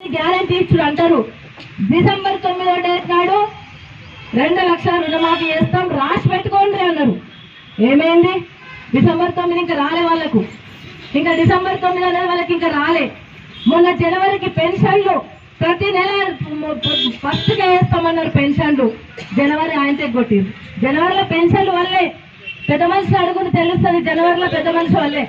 Guarantee ఇచ్చుడు అంటారు. December తొమ్మిదో డేట్ నాడు రెండు లక్షల రుణమాఫీ చేస్తాం రాసి పెట్టుకోండి అన్నారు. ఏమైంది? డిసెంబర్ తొమ్మిది ఇంకా రాలే వాళ్ళకు. ఇంకా డిసెంబర్ తొమ్మిది నెల వాళ్ళకి ఇంకా రాలే. మొన్న జనవరికి పెన్షన్లు ప్రతి నెల ఫస్ట్గా వేస్తామన్నారు పెన్షన్లు. జనవరి ఆయన కొట్టింది జనవరిలో పెన్షన్లు వల్లే పెద్ద మనుషులు అడుగుని తెలుస్తుంది జనవరిలో పెద్ద మనుషుల వల్లే.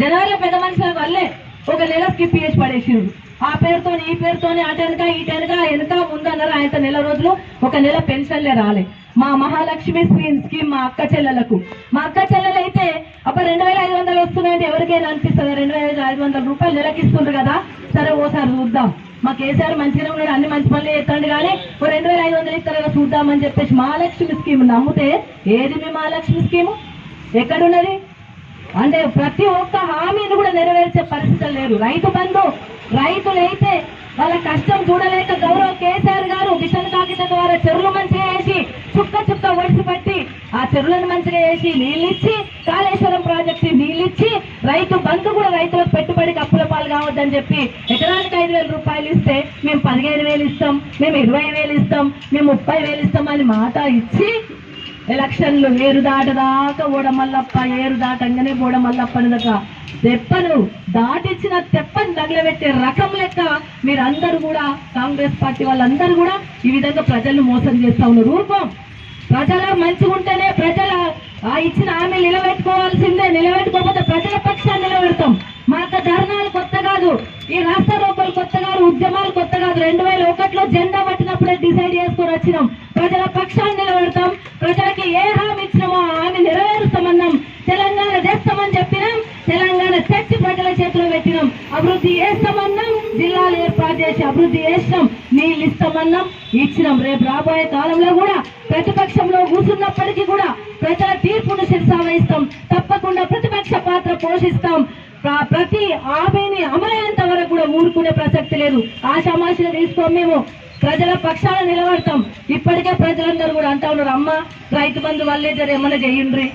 జనవరిలో పెద్ద మనుషుల వల్లే ఒక నెల స్కిప్ చేసి పడేసిండు. ఆ పేరుతో ఈ పేరుతోని అటెనక ఇటెనక వెనక ముందన్నారు అన్నారు ఆయన నెల రోజులు ఒక నెల పెన్షన్లే రాలే. మా మహాలక్ష్మి స్కీమ్ స్కీమ్ మా అక్క చెల్లెలకు. మా అక్క చెల్లెలు అయితే అప్పుడు రెండు వేల ఐదు వందలు వస్తున్నాయంటే ఎవరికైనా అనిపిస్తుంది? రెండు వేల ఐదు వందల రూపాయలు నెలకి ఇస్తుండ్రు కదా? సరే ఓసారి చూద్దాం. మా కేసీఆర్ మంచిగా ఉన్నాడు అన్ని మంచి పనులు చేస్తాడు కానీ ఓ రెండు వేల ఐదు వందలు ఇస్తారు కదా చూద్దామని చెప్పేసి మహాలక్ష్మి స్కీమ్ నమ్మితే ఏది మీ మహాలక్ష్మి స్కీము? ఎక్కడున్నది? అంటే ప్రతి ఒక్క హామీని కూడా నెరవేర్చే పరిస్థితులు లేరు రైతు బంధు రైతులైతే వాళ్ళ కష్టం చూడలేక గౌరవ కేసీఆర్ గారు మిషన్ కాకిత ద్వారా చెరువులు మంచిగా వేసి చుక్క చుక్క ఒడిసి పట్టి ఆ చెరువులను మంచిగా వేసి నీళ్ళిచ్చి కాళేశ్వరం ప్రాజెక్టు నీళ్ళిచ్చి రైతు బంధు కూడా రైతులకు పెట్టుబడికి అప్పుల పాలు కావద్దని చెప్పి ఎకరానికి ఐదు వేల రూపాయలు ఇస్తే మేము పదిహేను వేలు ఇస్తాం మేము ఇరవై వేలు ఇస్తాం మేము ముప్పై వేలు ఇస్తాం అని మాట ఇచ్చి ఎలక్షన్లు ఏరు దాటదాకా ఓడమల్లప్ప ఏరు దాటంగానే ఓడమల్లప్ప దాకా తెప్పను దాటిచ్చిన తెప్పని తగలబెట్టే రకం లెక్క మీరందరూ కూడా కాంగ్రెస్ పార్టీ వాళ్ళందరూ కూడా ఈ విధంగా ప్రజలను మోసం చేస్తా ఉన్నారు. రూపం ప్రజల మంచిగా ఉంటేనే ప్రజల ఆ ఇచ్చిన హామీ నిలబెట్టుకోవాల్సిందే. నిలబెట్టుకోకపోతే ప్రజల పక్షాన్ని నిలబెడతాం. మాకు ధర్నాలు కొత్త కాదు. ఈ రాష్ట్ర రోకలు కొత్త కాదు ఉద్యమాలు కొత్త కాదు. రెండు వేల ఒకటిలో జెండా పట్టినప్పుడే డిసైడ్ చేసుకొని వచ్చినాం. ప్రజల పక్షాన్ని నిలబెడతాం. ప్రజలకి ఏ హామీ ఇచ్చినామో ఆ హామీ నెరవేరుస్తామన్నాం. తెలంగాణ చేస్తామని చెప్పినాం. తెలంగాణ తెచ్చి ప్రజల చేతిలో పెట్టినాం. అభివృద్ధి చేస్తామన్నాం. జిల్లాలు ఏర్పాటు చేసి అభివృద్ధి చేసినాం. నీళ్ళు ఇస్తామన్నాం. ఇచ్చినాం. రేపు రాబోయే కాలంలో కూడా ప్రతిపక్షంలో కూర్చున్నప్పటికీ కూడా ప్రజల తీర్పును శిరసావహిస్తాం తప్పకుండా ప్రతిపక్ష పాత్ర పోషిస్తాం. ప్రతి హామీని అమలైనంత వరకు కూడా ఊరుకునే ప్రసక్తి లేదు. సమాచారం తీసుకోం మేము. ప్రజల పక్షాన నిలబడతాం. ఇప్పటికే ప్రజలందరూ కూడా అంటా ఉన్నారు అమ్మ రైతు బంధు వల్లే జర ఏమన్నా చేయండి